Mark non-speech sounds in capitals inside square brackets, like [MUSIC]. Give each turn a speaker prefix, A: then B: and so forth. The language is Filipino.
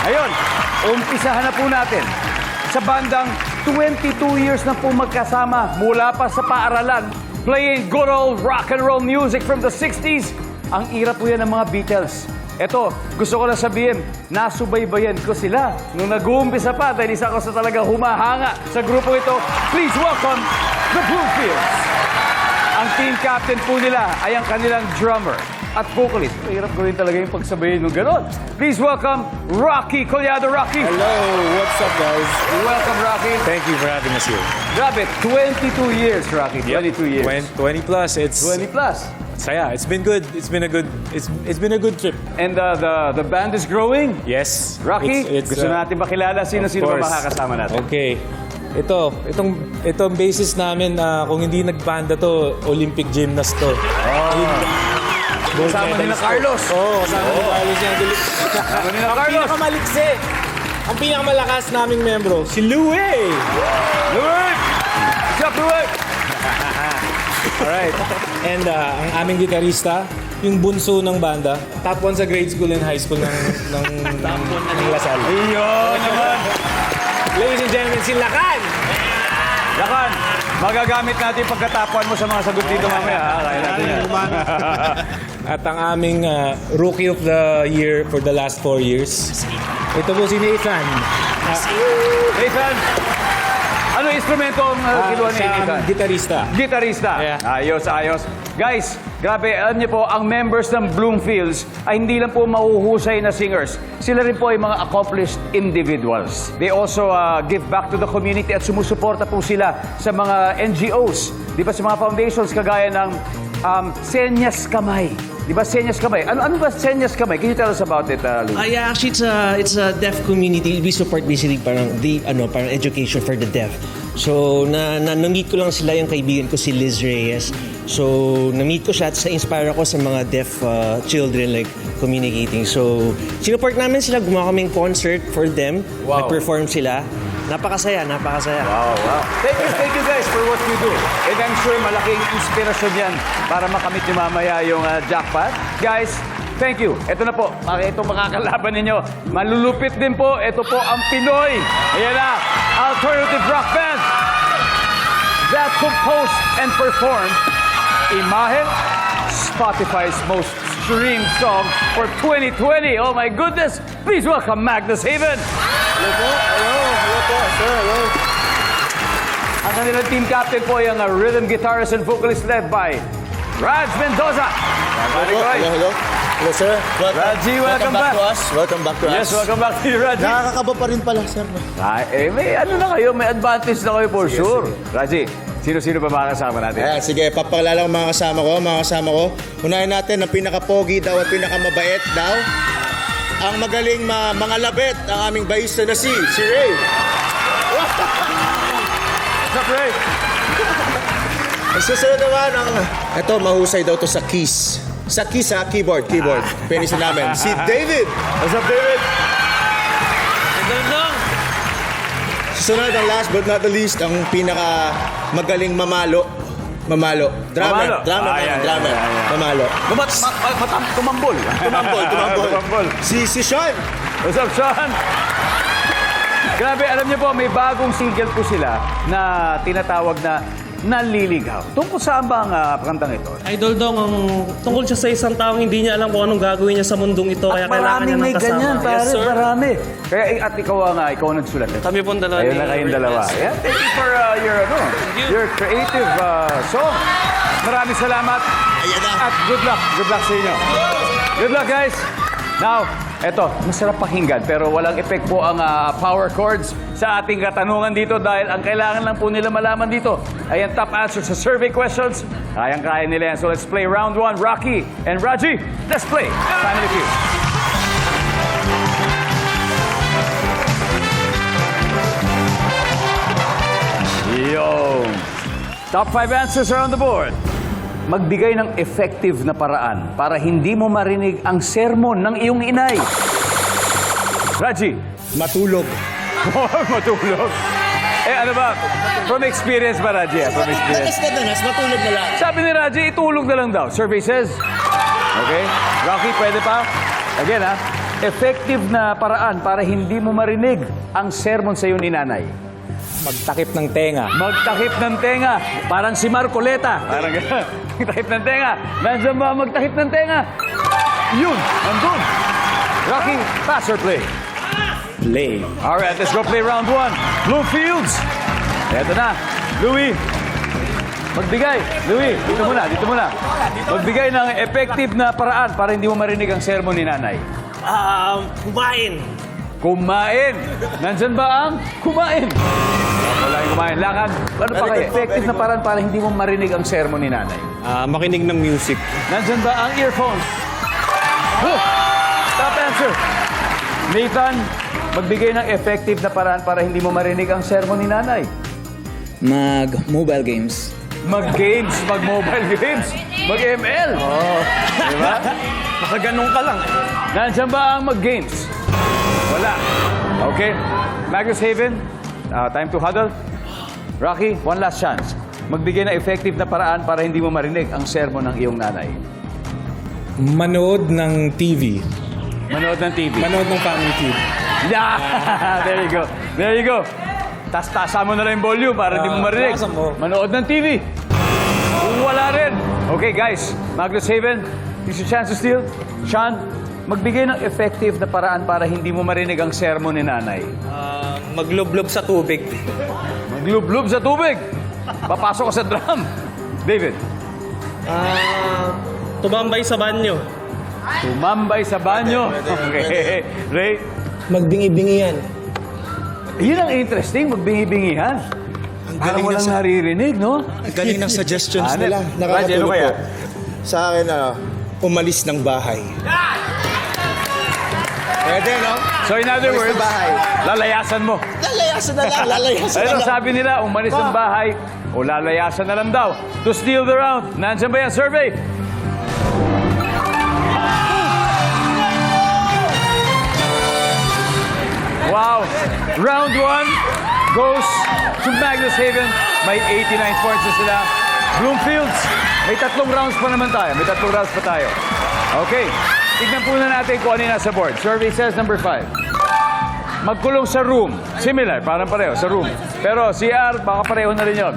A: Ayun, umpisahan na po natin. Sa bandang 22 years na po magkasama mula pa sa paaralan, playing good old rock and roll music from the 60s. Ang ira po yan ng mga Beatles. Eto, gusto ko na sabihin, nasubaybayan ko sila nung nag-uumpisa pa dahil isa ko sa talagang humahanga sa grupo ito. Please welcome the Bluefields. Ang team captain po nila ay ang kanilang drummer at vocalist. Mahirap ko rin talaga yung pagsabayin ng ganon. Please welcome Rocky Collado. Rocky!
B: Hello, what's up, guys?
A: Welcome, Rocky.
B: Thank you for having us here.
A: Grabe, 22 years, Rocky. 22 years.
B: 20, 20 plus. It's
A: 20 plus.
B: saya. It's been good. It's been a good. It's it's been a good trip.
A: And uh, the the band is growing.
B: Yes.
A: Rocky,
B: It's, it's,
A: gusto
B: uh,
A: natin makilala sino-sino ba
B: course.
A: makakasama natin.
B: Okay. Ito, itong itong basis namin ah, kung hindi nagbanda to, Olympic gymnast to. Gold
A: Kasama nila. Carlos.
B: Oo, oh, kasama ni Carlos yan.
A: Kasama nila
B: Ang
A: Carlos.
B: pinakamaliksi, ang pinakamalakas naming membro, si Louie!
A: Louie! What's up, Louie? [LAUGHS]
B: Alright. And uh, ang aming gitarista, yung bunso ng banda, top 1 sa grade school and high school ng, ng, ng, ng Lasal.
A: Iyon naman.
B: Ladies and gentlemen, si Lakan!
A: Lakan, magagamit natin pagkatapuan mo sa mga sagot dito mamaya. Ha? Kaya natin yan. [LAUGHS]
B: At ang aming uh, Rookie of the Year for the last 4 years. Ito po si Nathan. Uh,
A: Nathan, ano instrumento ang uh, kinuha ni Nathan?
B: gitarista.
A: Gitarista.
B: Yeah.
A: Ayos, ayos. Guys, grabe, alam niyo po, ang members ng Bloomfields ay hindi lang po mahuhusay na singers. Sila rin po ay mga accomplished individuals. They also uh, give back to the community at sumusuporta po sila sa mga NGOs. Di ba sa mga foundations kagaya ng um, Senyas Kamay. Di ba Senyas Kamay? Ano, ano ba Senyas Kamay? Can you tell us about it, uh, Lou?
C: Ah, yeah, actually, it's a, it's a deaf community. We support basically parang, the, ano, parang education for the deaf. So, na, na, na-meet ko lang sila, yung kaibigan ko si Liz Reyes. So, na-meet ko siya at na-inspire ako sa mga deaf uh, children, like, communicating. So, sinuport namin sila, gumawa kaming concert for them.
A: Wow.
C: Nag-perform sila. Napakasaya, napakasaya.
A: Wow, wow. Thank you, thank you guys for what you do. And I'm sure malaking inspirasyon yan para makamit niyo mamaya yung uh, jackpot. Guys, thank you. Ito na po, mga ito makakalaban ninyo. Malulupit din po. Ito po ang Pinoy. Ayan na, alternative rock band that composed and performed Imahe, Spotify's most streamed song for 2020. Oh my goodness! Please welcome Magnus Haven.
B: Hello po. Hello. Hello po. Sir, hello.
A: Ang kanilang team captain po ay ang uh, rhythm guitarist and vocalist led by Raj Mendoza. Ay.
D: Hello, hello. Hello, sir. Welcome,
A: Raji, welcome back.
D: to us. Welcome back to
A: Yes,
D: us.
A: welcome back to you, Raji.
D: Nakakakaba pa rin pala, sir.
A: Ay, eh, may ano na kayo, may advantage na kayo for sure. Raji, sino-sino ba makakasama natin?
D: Ayan, sige, papakilala ko mga kasama ko, mga kasama ko. Unahin natin, ang pinaka-pogi daw at pinakamabait daw. Ang magaling ma mga labet, ang aming bahista na si, si Ray.
A: What's up, Ray?
D: Ang susunod naman, ang... Ito, mahusay daw to sa keys. Sa keys, ha? Keyboard, keyboard. Penisin namin. Si David.
A: What's up, David?
D: Susunod ang last but not the least, ang pinaka magaling mamalo. Mamalo. Drummer.
A: Mamalo.
D: Drummer.
A: Ah, yeah, yeah,
D: drummer.
A: yeah, yeah.
D: Mamalo.
A: Tumat, ma, ma, matam, tumambol.
D: Tumambol, tumambol.
A: tumambol.
D: Si, si Sean.
A: What's up, Sean? Grabe, alam niyo po, may bagong single po sila na tinatawag na Naliligaw. Tungkol saan ba ang uh, kantang ito?
C: Idol Dong, ang tungkol siya sa isang taong hindi niya alam kung anong gagawin niya sa mundong ito. Kaya kailangan niya ng
A: may
C: kasama.
A: ganyan, pare,
C: yes, sir.
A: marami. Kaya, eh, at ikaw ang, uh, ikaw ang nagsulat.
C: Kami pong dalawa
A: Ayun na kayong dalawa. Yeah, thank you for uh, your, ano,
C: you.
A: your creative uh, song. Maraming salamat.
D: Ayan na.
A: At good luck. Good luck sa inyo. Good luck, guys. Now, eto, masarap pakinggan pero walang effect po ang uh, power chords sa ating katanungan dito dahil ang kailangan lang po nila malaman dito ay ang top answer sa survey questions. Kayang-kaya nila yan. So let's play round one. Rocky and Raji, let's play Family Feud. Yo! Top 5 answers are on the board. Magbigay ng effective na paraan para hindi mo marinig ang sermon ng iyong inay. Raji,
D: Matulog. [LAUGHS]
A: matulog. Eh ano ba? From experience ba, Raji? ah? From experience.
D: Na matulog na lang.
A: Sabi ni Raji, itulog na lang daw. Survey says. Okay? Rocky, pwede pa? Again, ha? effective na paraan para hindi mo marinig ang sermon sa iyo ni nanay?
B: Magtakip ng tenga.
A: Magtakip ng tenga. Parang si Marcoleta. Parang [LAUGHS] gano'n. Magtakip ng tenga. Nandiyan ba magtakip ng tenga? Yun, nandun. Rocky, pass or play?
B: Play.
A: All right, let's go play round one. Bloomfields. Eto na. Louie. Magbigay. Louie, dito muna, dito muna. Magbigay ng effective na paraan para hindi mo marinig ang sermon ni nanay.
C: Um, kumain.
A: Kumain. Nandyan ba ang kumain? Wala yung kumain. Lakad. Ano pa kaya? Effective na paraan para hindi mo marinig ang sermon ni nanay.
E: Ah, makinig ng music.
A: Nandyan ba ang earphones? Huh! Top answer. Nathan, magbigay ng effective na paraan para hindi mo marinig ang sermon ni nanay.
F: Mag-mobile games.
A: Mag-games, mag-mobile games, mag-ML. Oh. Diba?
E: Nakaganong ka lang.
A: Nandiyan ba ang mag-games? Wala. Okay. Magnus Haven, uh, time to huddle. Rocky, one last chance. Magbigay ng effective na paraan para hindi mo marinig ang sermon ng iyong nanay.
B: Manood ng TV.
A: Manood ng TV.
B: Manood ng Family Feud.
A: Yeah! [LAUGHS] There you go. There you go. Tas-tasa mo na lang yung volume para hindi mo
B: Ah,
A: marinig.
B: mo.
A: Manood ng TV. Wala rin. Okay, guys. Magnus Haven, this is your chance to steal. Sean, magbigay ng effective na paraan para hindi mo marinig ang sermon ni nanay.
E: Ah, maglublob sa tubig.
A: Maglublob sa tubig. Papasok ka sa drum. David,
E: Ah, tumambay sa banyo.
A: tumambay sa banyo. Okay. Ray,
C: Magbingi-bingi yan.
A: yun ang interesting, magbingi-bingihan. Parang
D: galing
A: walang
D: sa-
A: naririnig, no?
D: Ang galing ng suggestions [LAUGHS]
A: Ano?
D: nila.
A: Ano
D: Nakakatulog
A: kaya?
D: po. Sa akin, ano, umalis ng bahay. Pwede, no?
A: So in other
D: Umalis
A: words,
D: ng bahay.
A: lalayasan mo.
D: Lalayasan na lang, lalayasan na lang.
A: sabi nila, umalis ng bahay o lalayasan na lang daw. To steal the round, nandiyan ba yan, survey? Wow! Round one goes to Magnus Haven. May 89 points na sila. Bloomfields, may tatlong rounds pa naman tayo. May tatlong rounds pa tayo. Okay. Tignan po na natin kung ano yung nasa board. Survey says number five. Magkulong sa room. Similar, parang pareho, sa room. Pero CR, baka pareho na rin yun.